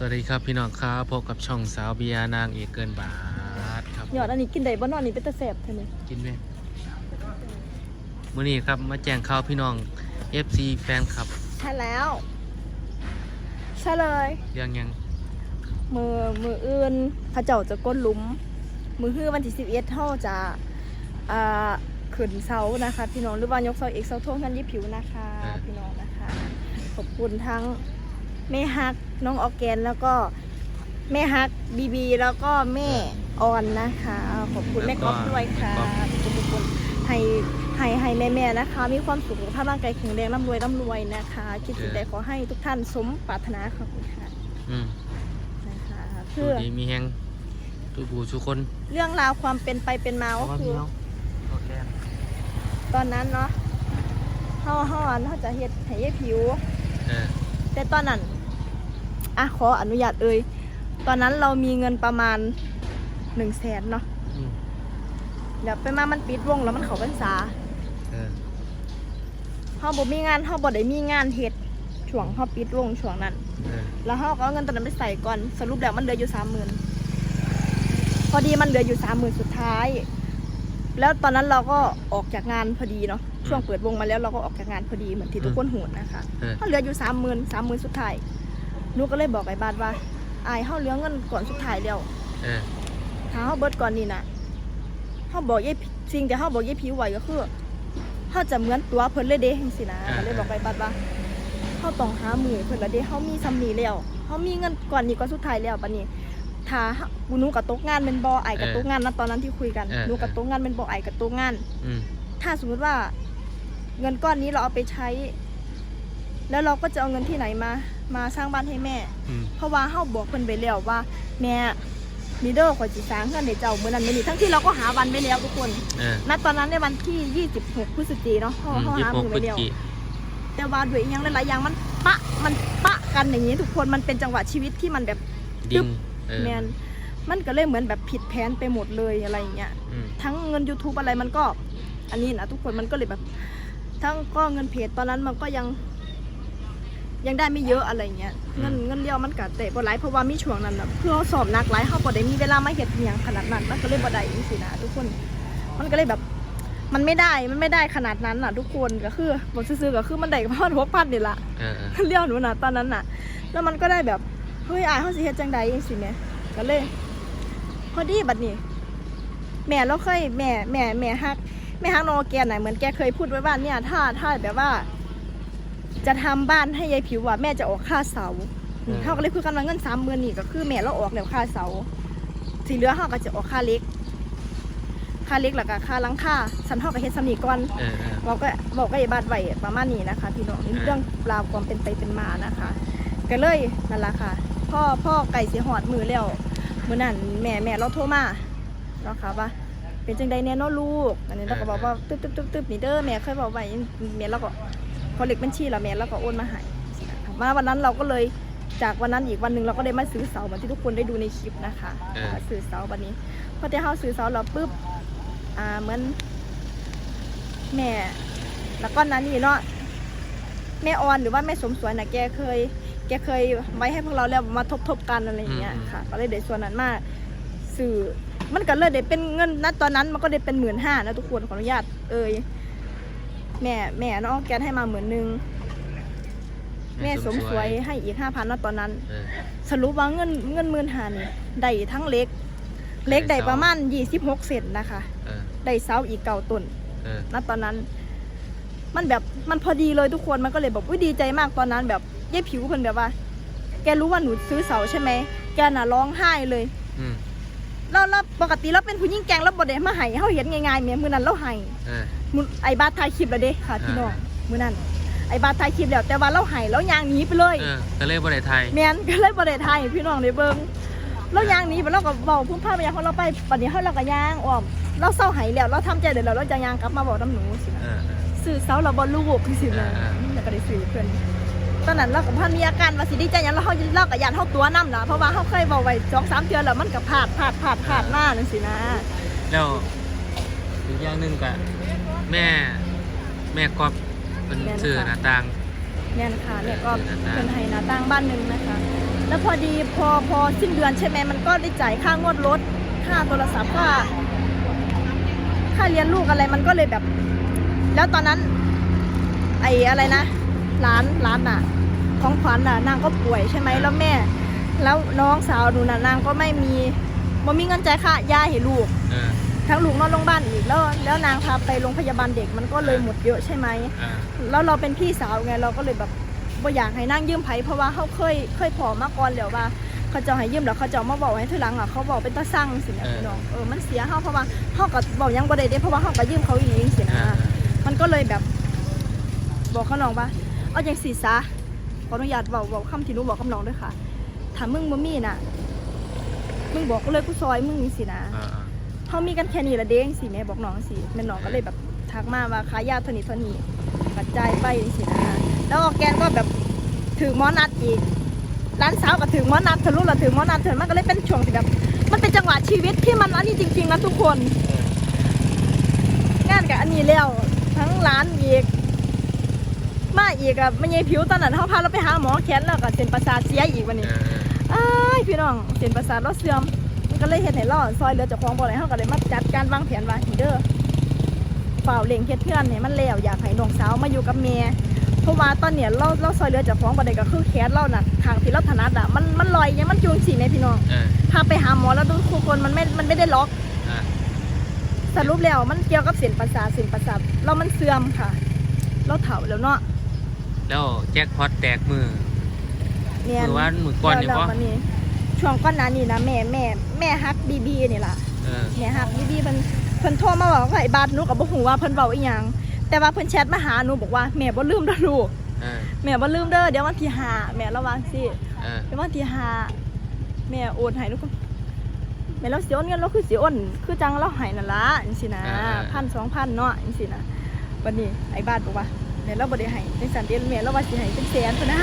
สวัสดีครับพี่น้องครับพบกับช่องสาวเบียร์นางเอกเกินบาทครับหยอดอันนี้กินได้บ่เนอนนี่เป็นตะแสบเท่านี้กินไหมมื้อนี้ครับมาแจ้งข่าวพี่น้อง FC แฟนคลับใช่แล้ว ใช่เลย เรื่องหยังมือมืออื่นเขาเจ้าจะก้นหลุม มือฮื้อวันที่สิบเอ็ดเท่าจะอ่าขึ้นเสานะคะ พี่น้องหรือว่ายกเสาเอกเสาโทงกันยี่ผิวนะคะ พี่น้องนะคะขอบคุณทั้ง แม่ฮักน้องออร์แกนแล้วก็แม่ฮักบีบีแล้วก็แม่ออนนะคะ ขอบคุณแม่ก๊อฟด้วยค่ะขอบคุณทุกคนให้ให้ให้แม่แม่ๆนะคะ มีความสุขสุขภาพร่างกายแข็งแรงร่ำรวยร่ำรวยนะคะคิดสิ่งใดขอให้ทุกท่านสมปรารถนาขอบคุณค่ะอืมนะคะดูคือดีมีแฮงทุกผู้ทุกคน เรื่องราวความเป็นไปเป็นมาก็คือโอเคตอนนั้นเนาะเฮาเฮาอันเฮาจะเฮ็ดให้ยายผิวเออแต่ตอนนั้น อะขออนุญาตเอ่ยตอนนั้นเรามีเงินประมาณหนึ่งแสนเนาะอืมเดี๋ยวไปมามันปิดวงแล้วมันเขาพรรษาเออเฮาบ่มีงานเฮาบ่ได้มีงานเฮ็ดช่วงเฮาปิดวงช่วงนั้น เออแล้วเฮาก็เอาเงินตอนนั้นไปใส่ก่อนสรุปแล้วมันเหลืออยู่สามหมื่นพอดีมันเหลืออยู่สามหมื่นสุดท้าย แล้วตอนนั้นเราก็ออกจากงานพอดีเนาะช่วงเปิดวงมาแล้วเราก็ออกจากงานพอดีเหมือนที่ทุกคนหูนะคะเออเขาเหลืออยู่สามหมื่นสามหมื่นสุดท้าย หนูก็เลยบอกไอ้บาทว่าอายเฮาเหลือเงินก่อนสุดท้ายแล้วเออถ้าเฮาเบิดก่อนนี่นะเฮาบอกยายสิ่งที่เฮาบอกยายผิวไว้ก็คือเฮาจะเหมือนตัวเพิ่นเลยเด้จังซี่นะก็เลยบอกไอ้บาทว่าเฮาต้องหามือเพิ่นละเด้เฮามีซ้ำนี้แล้วเฮามีเงินก่อนนี้ก่อนสุดท้ายแล้วบัดนี้ถ้าหนูกับตกงานเป็นบ่ไอ้กับตกงานนะตอนนั้นที่คุยกันหนูกับตกงานเป็นบ่ไอ้กับตกงานอืมถ้าสมมติว่า เงินก้อนนี้เราเอาไปใช้ แล้วเราก็จะเอาเงินที่ไหนมา มาสร้างบ้านให้แม่ อืม เพราะว่าเฮาบอกเพิ่นไปแล้วว่า แม่มีเด้อขอยสิสร้างเงินให้เจ้ามื้อนั้นมื้อนี้ทั้งที่เราก็หาวันไว้แล้วทุกคนเออณตอนนั้นในวันที่ 26 พฤศจิกายนเนาะเฮาอืมเฮายี่หาสิบหมืกอพฤไว้ศแล้ว จิแต่ว่าด้วยอีหยังหลายๆอย่างมันปะมันปะกันอย่างนี้ทุกคนมันเป็นจังหวะชีวิตที่มันแบบ ดิ่งเออแมนมันก็เลยเหมือนแบบผิดแผนไปหมดเลยอะไรอย่างเงี้ย อืม ทั้งเงิน YouTube อะไรมันก็ อันนี้นะทุกคนมันก็เลยแบบ ทั้งก็เงินเพจตอนนั้นมันก็ยัง ยังได้ไม่เยอะอะไรเงี้ยเงินเงินเดียวมันกะเตะบ่หลายเพราะว่ามีช่วงนั้นนะเพื่อสอบหนักหลายเขาบ่ได้มีเวลามาเฮ็ดอหย่างขนาดนั้นมันก็เลยบ่ได้จังซี่นะทุกคน มันก็เลยแบบมันไม่ได้มันไม่ได้ขนาดนั้นน่ะ ทุกคนก็คือบอกซื่อๆก็คือมันได้ประมาณ6,000นี่ล่ะเออเออเลี้ยวหนูนะตอนนั้นน่ะ แล้วมันก็ได้แบบเฮ้ยอายเขาสิเฮ็ดจังใดจังซี่แหม่ก็เลย พอดีบัดนี้แม่เราเคยแม่แม่แม่ฮักแม่ฮักโนแกนน่ะเหมือนแกเคยพูดไว้ว่าเนี่ยถ้าถ้าแบบว่า จะทำบ้านให้ยายผิวอะแม่จะออกค่าเสาอืมเขาก็เลยคุยกันว่าเงินสามหมื่นนี่ก็คือแม่เราออกแล้วค่าเสาที่เหลือเขาก็จะออกค่าเล็ก ค่าเล็กแล้วก็ค่าหลังค่าสันเขาก็เฮ็ดสำนีก่อนเออเออเราก็บอกกับไอ้บาดไว้ประมาณนี้นะคะพี่น้องนี่อ่าเรื่องราวความเป็นไปเป็นมานะคะ ก็เลยนั่นแหละค่ะ พ่อพ่อไก่เสียหอดมือแล้วมือนั่นแม่แม่เราโทรมาเนาะค่ะว่าเป็นจังใดแน่เนอลูก อันนี้เราก็บอกว่าตึ๊บตึ๊บตึ๊บตึ๊บนี่เด้อแม่เคยบอกไว้แม่เราก็ พอเล็กบัญชีแล้วแม่เราก็โอนมาให้มาวันนั้นเราก็เลยจากวันนั้นอีกวันหนึ่งเราก็ได้มาซื้อเสาเหมือนที่ทุกคนได้ดูในคลิปนะคะเออมาซื้อเสาวันนี้พอที่เขาซื้อเสาเราปุ๊บอ่าเหมือนแม่ แล้วก็นั้นนี่เนาะแม่ออนหรือว่าแม่สมสวยนะแกเคย แกเคยไว้ให้พวกเราแล้วมาทบทบๆกันอะไรอย่างเงี้ยอืม ค่ะ ก็เลยได้ส่วนนั้นมาสื่อมันก็เลยได้เป็นเงินณตอนนั้นมันก็ได้เป็นหมื่นห้านะทุกคนขออนุญาตเอ่ย แม่แม่น้องแกให้มาหมื่นหนึ่งแม่สมสวยให้อีกห้าพันนะตอนนั้น เออสรุปว่าเงินเงินหมื่นห้านี่ได้ทั้งเล็ก เล็กได้ได้เสาประมาณยี่สิบหกเซนนะคะ เออได้เสาอีกเก่าต้นเออณตอนนั้น มันแบบมันพอดีเลยทุกคนมันก็เลยแบบอุ้ยดีใจมากตอนนั้น แบบยายผิวเพิ่นแบบว่า แกรู้ว่าหนูซื้อเสาใช่ไหมแกน่ะร้องไห้เลย อืม แล้วแล้วปกติเราเป็นผู้หญิงแกร่งเราบ่ได้มาให้เฮาเห็นง่ายๆแม่มื้อนั้นเราให้เออมื้อไอ้บาสถ่ายคลิปแล้วเด้ค่ะพี่น้องอ่า มื้อนั้นไอ้บาสถ่ายคลิปแล้วแต่ว่าเราให้แล้วยางหนีไปเลย เออก็เลยบ่ได้ไทย แม่นก็เลยบ่ได้ถ่ายให้พี่น้องได้เบิ่งแล้วยางหนีไปเราก็เว้าพุ่งพาไปยางของเราไปบัดนี้เฮาเราก็ย่างอ้อมเราเศร้าให้แล้วเราทำใจได้แล้วเราจะย่างกลับมาบอกน้ำหนูสินะเออ เออสื่อเสาเราบอลลูกที่สินะอ่า แล้วก็ได้สื่อเพื่อน ตอนนั้นเรากับพันมีอาการว่าสิดีใจหยังแล้วเขาเล่ากับยานเขาตัวน้ำนะเพราะว่าเขาเคยบอกไว้สองสามเดือนแล้วมันกับผาดผาดผาดผาดหน้านั่นสินะ แล้วอีกอย่างหนึ่งก็แม่แม่กอบเป็นซื้อหน้าต่าง เนี่ยนะคะเนี่ยก็หน้าต่างเป็นไห้หนาตั้งบ้านหนึ่งนะคะ แล้วพอดีพอพอสิ้นเดือนใช่ไหมมันก็ได้จ่ายค่างวดรถ ค่าโทรศัพท์ค่าค่าเรียนลูกอะไรมันก็เลยแบบ แล้วตอนนั้น ไอ้อะไรนะ ร้านร้านน่ะ ของขวัญน่ะนางก็ป่วยใช่ไหมแล้วแม่ แล้วน้องสาวหนูน่ะนางก็ไม่มีบ่มีเงินจ่ายค่ายาให้ลูกเออทั้งลูกนอนโรงพยาบาลอีกแล้วแล้วนางพาไปโรงพยาบาลเด็กมันก็เลยหมดเยอะใช่ไหม อ่าแล้วเราเป็นพี่สาวไงเราก็เลยแบบบ่อยากให้นั่งยืมไผเพราะว่าเขาเคยเคยพอมาก่อนแล้วว่า เขาจะให้ยืมแล้วเขาจะเอามาบอกให้ทีหลังอะเขาบอกเป็นตาสั่งสินะพี่น้องเออมันเสียเฮาเพราะว่าเฮาก็บอกยังบ่ได้เด้เพราะว่าเฮาก็ยืมเขาอีกสินะอ่ามันก็เลยแบบ บอกเขาน้องว่า เอาจังสีซะขออนุญาตเว้าเว้าคำที่หนูบอกกับน้องด้วยค่ะถ้ามึงบ่มีน่ะ มึงบอกกูเลยกูซอยมึงนี่สินะอ่าเขามีกันแค่นี้ละเด้งสิแม่บอกน้องสิแม่น้องก็เลยแบบทักมาว่าขายยาเท่านี้เท่านี้ปัจจัยไปสินะแล้วออร์แกนก็แบบถือหมอนัดอีกร้านสาวก็ถือหมอนัดทะลุละถือหมอนัดเถิดมันก็เลยเป็นช่วงที่แบบ มันเป็นจังหวะชีวิตที่มันอันนี้จริงๆนะทุกคน งานกับอันนี้แล้วทั้งร้านอีก มาอีกอะมันยังผิวตอนนั้นเขาพาเราไปหาหมอแขนแล้วก็เส้นประสาทเสียอีกวันเอนี้ออ้ายพี่น้องเส้นประสาทเราเสื่อมมันก็เลยเห็นให้เราซอยเหลือเจากของบ่ได้เฮาก็เลยมาจัดการวางแผนว่าเด้อฝ่าวเล่งเฮ็ดเพื่อนเนี่ยมันแล้วอยากให้น้องสาวมาอยู่กับแม่เพราะว่าตอนเนี้ยเราเราซอยเหลือเจากของบ่ได้ก็คือแขนเราน่ะทางที่เราถนัดอะมันมันลอยยังมันจูงสิแม่พี่น้องเออพาไปหาหมอแล้วดูทุกคนมันไม่มันไม่ได้ล็อกอ่าสรุปแล้วมันเกี่ยวกับเส้นประสาทเส้นประสาทเรามันเสื่อมค่ะ เราเฒ่าแล้วเนาะ แล้วแจ็คพอตแตกมือเนี่ยมือว่ามือก่อนนี่แล้วบ่วันนี้ช่วงก่อนหน้านี้นะแม่แม่แม่ฮักบีบีนี่ล่ะเออแม่ฮักบีบีเพิ่นเพิ่นโทรมาบอกว่าไอ้บาดหนูก็บ่ฮู้ว่าเพิ่นเว้าอีหยังแต่ว่าเพิ่นแชทมาหาหนูบอกว่าแม่บ่ลืมเด้อลูกเออแม่บ่ลืมเด้อเดี๋ยววันที่ห้าแม่ระวังสิเออเดี๋ยววันที่ห้าแม่โอนให้ทุกคนแม่เราสิโอนเงินเราคือสิโอนคือจังเราให้นั่นล่ะจังซี่นะพันสองพันเนาะจังซี่นะวันนี้ไอ้บาดบอกว่าแม่เราบ่ได้ให้จังซั่นเดือนแม่เราว่าสิให้เป็นแสนพุ่นนะ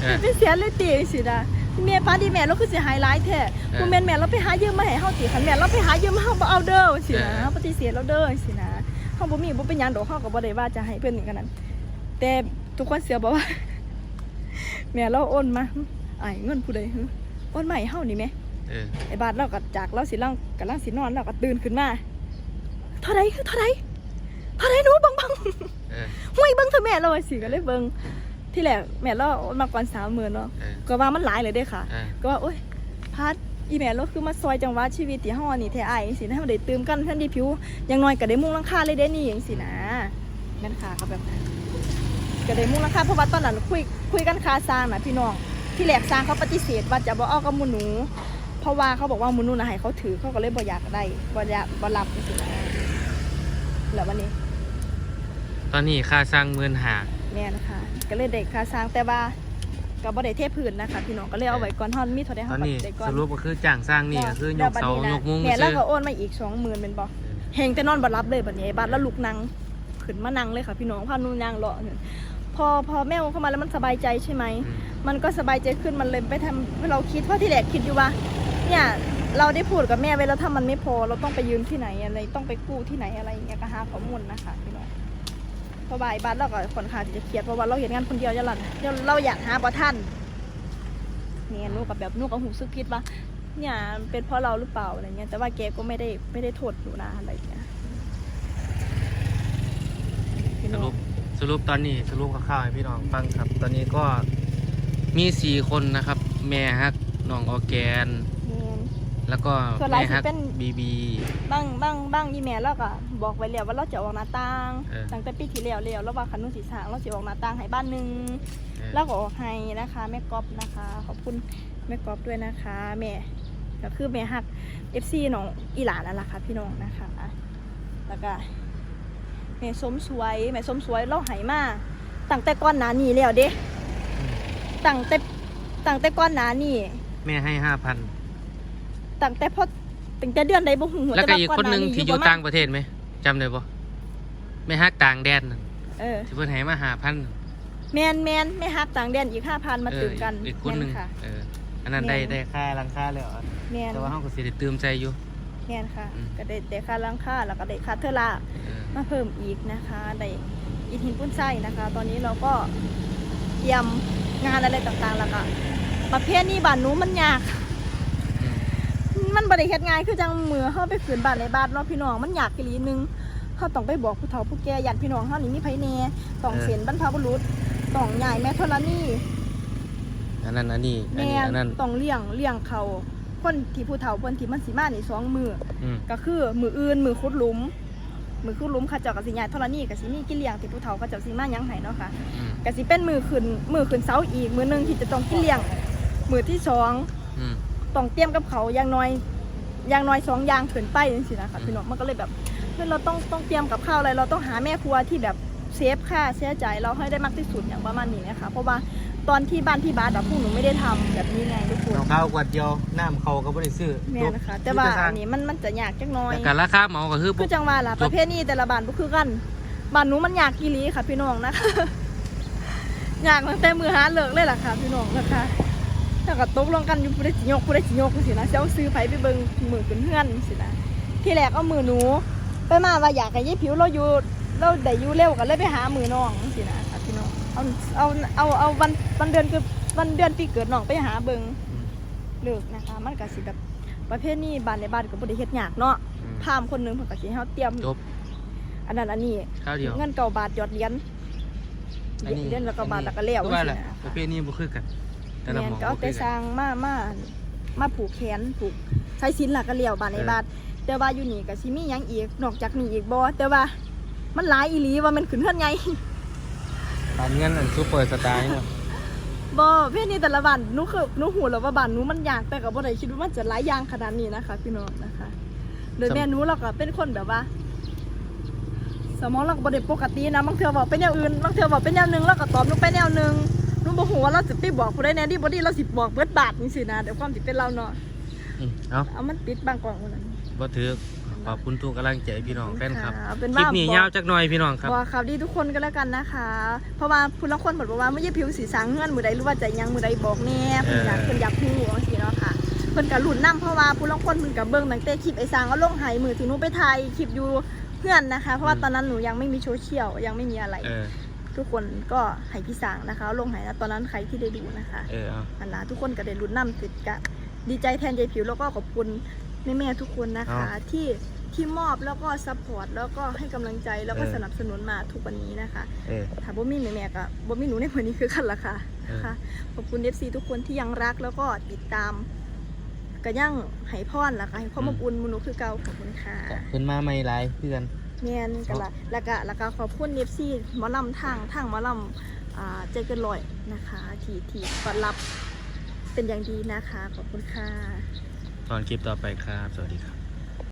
เออเป็นแสนเลยติจังซี่นะแม่ป้าดีแม่เราคือสิให้หลายแท้เออบ่แม่นแม่เราไปหายืมมาให้เฮาติคันแม่เราไปหายืมมาเฮาบ่เอาเด้อจังซี่นะเออปฏิเสธเราเด้อจังซี่นะเฮาบ่มีบ่เป็นหยังดอกเฮาก็บ่ได้ว่าจะให้เพิ่นนี่กันนั้นแต่ทุกคนเสือบอกว่าแม่เราโอนมาไอ้ายเงินผู้ใดหึโอนมาให้เฮานี่แหมเออไอ้บาทเราก็จากเราสิลังกํลังสินอนเราก็ตื่นขึ้นมาเท่าใดคือเท่าใด เท่าใดหนูเบังบังเออ ห้วยเบิ่งเถอะแม่เราว่าสิก็เลยเบิ่งที่แรกแม่เราโอนมาก่อน30,000เนาะเออ ก็ว่ามันหลายเลยเด้ค่ะ เออก็ว่าโอ๊ยพาดอีแม่เราคือมาซอยจังหวะชีวิตที่เฮาอันนี่แท้อ้ายจังซี่นะให้มันได้ตื่มกันทันดีผิวอย่างน้อยก็ได้มุงหลังคาเลยเด้นี่จังซี่นะแม่นค่ะก็แบบนั้นก็ได้มุงหลังคาเพราะว่าตอนนั้นคุยคุยกันคาสร้างน่ะพี่น้องที่แรกสร้างเขาปฏิเสธว่าจะบ่เอากับหมูหนู เพราะว่าเขาบอกว่าหมูหนูน่ะให้เขาถือเขาก็เลยบ่อยากได้บ่อยากบ่รับจังซี่นะแล้ววันนี้ ตอนนี้ค่าสร้างเงินหาแม่นะคะก็เลยได้คาสร้างแต่ว่าก็บ่ได้เทพื้นนะคะพี่น้องก็เลยเอาไว้ก่อนฮอนมีเท่าใดตเฮาอนก็นี้ได้ก่อนสรุปก็คือจ้างสร้างนี่ก็คือยกเสายกมุ้งเนี่ยซื้แล้วอก็โอนมาอีกสองหมื่นเป็นบอกเฮงแต่นอนบัรับเลยบัดนี้ไอ้บัดแล้วลุกนั่งขึ้นมานั่งเลยค่ะพี่น้องพานูนั่งรอเนี่ยพอพอแม่เข้ามาแล้วมันสบายใจใช่ไหม อืมมันก็สบายใจขึ้นมันเลยไปทำให้เราคิดเพราะที่แรกคิดอยู่ว่าเนี่ยเราได้พูดกับแม่ไว้แล้วถ้ามันไม่พอเราต้องไปยืมที่ไหนอะไรต้องไปกู้ที่ไหนอะไรอย่างเงี้ยก็หาข้อมูลนะคะพี่น้องเพ ราะว่าไอ้บัดเราก็ค่อนข้างที่จะเครียดเพราะว่าเราเห็นงานคนเดียวจะหลันเราอยากหาบ่ท่านเนี่ยหนูกับแบบหนูกับหูซึกคิดว่าเนี่ยเป็นเพราะเราหรือเปล่าอะไรเงี้ยแต่ว่าแกก็ไม่ได้ไม่ได้โทษหนูนะอะไรเงี้ยพี่สน้อรุงปสรุปตอนนี้สรุปคร่าวๆให้พี่น้องฟังครับ ตอนนี้ก็มีสี่คนนะครับ แม่ฮักน้องออร์แกน แม่นแล้วก็ส่วนหลายแม่ฮักสิเป็น บีบีบ้างบ้างบ้างอีแม่เราก็บอกไว้แล้วว่าเราจะออกหน้าต่างเออ ตั้งแต่ปีที่แล้วแล้วแล้วว่าคันนุ่นสีสร้างเราจะออกหน้าต่างให้บ้านหนึ่งแล้วก็ออกให้นะคะแม่ก๊อฟนะคะ ขอบคุณแม่ก๊อฟด้วยนะคะแม่ก็คือแม่ฮัก FC น้องอีหลานนั่นแหละค่ะพี่น้องนะคะแล้วก็แม่สมสวยแม่สมสวยเราให้มาตั้งแต่ก่อนหน้านี้แล้วเด้ตั้งแต่ตั้งแต่ก่อนหน้านี้แม่ให้ห้าพัน ตั้งแต่พอตั้งแต่เดือนใดบ่ฮู้แล้วก็ต่าอีกคนหนึ่งที่อยู่ประมณต่างประเทศไหมจำได้ปะแม่ฮักต่างแดนน่ะเออที่เพิ่นให้มาหาพันแมนแมนไม่ฮักต่างแดนอีก5,000มาเอตื่อมกันอีกคนหนึ่งแม่ค่ะ เอออันนั้นได้แม่น ได้ค่ารังค่าแล้วอะแมนแต่ว่าเฮาก็สิได้ตื่มใจอยู่ แมนค่ะ อืม ก็ได้ได้ค่าล้างค่าแล้วก็ได้ค่าเทอร่าเออ มาเพิ่มอีกนะคะได้อิฐหินปุ้นไส้นะคะ ตอนนี้เราก็เตรียมงานอะไรต่างๆแล้วก็ประเภทนี้บ้านหนูมันยากอื มมันบริเฮ็ดง่ายคือจังมือเฮาไปขืนบ้านในบ้านเนาะพี่น้องมันยากอีหลีหนึงเฮาต้องไปบอกผู้เฒ่าผู้แก่ญาติพี่น้องเฮานี่มีไผแหน่ต้องเสียนบรรพบุรุษต้องย้ายแม่ธรณีอันนั้นอันนี้อันแม่นี้อันนั้น ต้องเลี้ยงเลี้ยงเขาคนที่ผู้เฒ่าเพิ่นที่มันสิมานี่สองมืออืมก็คือมืออื่นมือขุดหลุมมือขุดหลุมเขาเจ้าก็สิย้ายธรณีก็สิมีกินเลี้ยงที่ผู้เฒ่าเขาเจ้าสิมาหยังให้เนาะค่ะ อืมก็สิเป็นมือขึ้นมือขึ้นเสาอีกมือหนึงที่จะต้องกินเลี้ยงมือที่สอง อืม ต้องเตรียมกับเขาวอย่างน้อยอย่างน้อยสองอย่างขึ้นไปจังซี่นะคะอืมพี่น้องมันก็เลยแบบเฮ้ยเราต้องต้องเตรียมกับข้าวอะไร เราต้องหาแม่ครัวที่แบบเซฟค่าเสียใจเราให้ได้มากที่สุดอย่างประมาณนี้นะคะเพราะว่าตอนที่บ้านที่บาสอะพวกหนูไม่ได้ทำแบบนี้ไงทุกคนเอาข้าวกวดเดียวน้ำเขาก็บ่ได้ซื้อแม่นะคะ แต่ว่าอันนี้มันมันจะยากจักหน้อยแต่การราคาเหมาก็คือคือจังหวะล่ะจบประเภทนี้แต่ละบ้านบ่คือกันบ้านหนูมันยากกีหลีค่ะพี่น้องนะคะยากตั้งแต่มือหาเลิกเลยล่ะค่ะพี่น้องนะคะ ถ้าก็ตกลงกันอยู่ผู้ใดสิยกผู้ใดสิยกสินะสิเอาซื้อไผไปเบิ่งมือขึ้นเฮือนสินะที่แรกเอามือหนู ไปมาว่าอยากให้ยายผิวเราอยู่เราได้อยู่เร็วก็เลยไปหามือน้องสินะค่ะพี่น้องเอาเอาเอาเอาวันวันเดือนคือวันเดือนปีเกิดน้องไปหาเบิ่งอืมเลิกนะคะ มันก็สิแบบประเภทนี้บ้านในบ้านก็บ่ได้เฮ็ดยากเนาะอืมพามคนหนึงเพิ่นก็สิให้เฮาเตรียมจบอันนั้นอันนี้ข้าวเดียวเงินเก่าบาทหยอดเหรียญอันนี้เหรียญแล้วก็บาทแล้วก็แล้วว่าแหละจังซี้นะประเภทนี้บ่คือกัน แต่ละแม่หมนองก็เอาบ่แต่คือสกันร้างมามามาผูกแขนผูกใช้สินล่ะก็เลี้ยวบาทในเออบาทแต่ว่าอยู่นี่ก็สิมีหยังอีกนอกจากนี้อีกบ่แต่ว่ามันหลายอีหลีว่ามันขึ้นเฮือนไงปานเงินอันซูเปอร์สตาร์นี่เนาะบ่เพศนี้แต่ละบ้านหนูคือหนูหูแล้วว่าบ้านหนูมันยากแต่ก็บ่ได้คิดว่ามันจะหลายอย่างขนาดนี้นะคะ พี่น้องนะคะ โดยแม่หนูเราก็เป็นคนแบบว่า สมองเราก็บ่ได้ปกตินะบางเทื่อบอกเป็นแนวอื่นบางเทื่อบอกเป็นแนวหนึงแล้วก็ตอบหนูไปแนวหนึง หนูบ่ฮู้ว่าเราสิไปบอกผู้ใดแน่ดีบ่ดีเราสิบอกเบิดบาทนี่สินะเดี๋ยวความสิเป็นเราเนาะอืมเอาเอามันปิดบางกล่องคนนั้นบ่ถือขอบคุณทุกกำลังใจพี่น้องแฟนครับค่ะเป็นคลิว่าปนี้บอกยาวจักหน่อยพี่น้องครับ บอกข่าวดีทุกคนก็แล้วกันนะคะ เพราะว่าผู้ละคนบอกว่าไม่ใช่ผิวสีสังเงื่อนมือใดหรือว่าจะยังมือใดบอกแน่เพิ่นอยากเออเพิ่นอยากพูดบางทีเนาะค่ะเพิ่นกับหลุนน้ำเพราะว่าผู้ละคนเพิ่นกับเบิ้งตั้งแต่คลิปไอ้สางเอาลงใหายมือถึงหนูไปถ่ายคลิปอยู่เพื่อนนะคะ เพราะว่าตอนนั้นหนูยังไม่มีโซเชียลยังไม่มีอะไร เออ ทุกคนก็ให้พี่สางนะคะเอาลงใหายนะตอนนั้นใครที่ได้ดูนะคะเออเอาอันละทุกคนก็ได้ลุ้นน้ำติดกะดีใจแทนยายผิวแล้วก็ขอบคุณแม่ๆทุกคนนะคะ ที่ที่มอบแล้วก็ซัพพอร์ตแล้วก็ให้กำลังใจแล้วก็สนับสนุนมาทุกวันนี้นะคะ เออ ถ้าบ่มีแม่ๆก็บ่มีหนูในวันนี้คือกันละค่ะเออ นะคะขอบคุณ FC ทุกคนที่ยังรักแล้วก็ติดตามก็ยังให้พรล่ะค่ะให้ความอบอุ่นหมูหนูคือเก่าขอบคุณค่ะจะขึ้นมาไม่หลายเพื่อน แม่นกันละแล้วก็แล้วก็ขอบคุณเอฟซีหมอลำทางทางหมอลำอ่าใจเกินลอยนะคะที่ที่ต้อนรับเป็นอย่างดีนะคะ ขอบคุณค่ะ ตอนคลิปต่อไปครับ สวัสดีครับ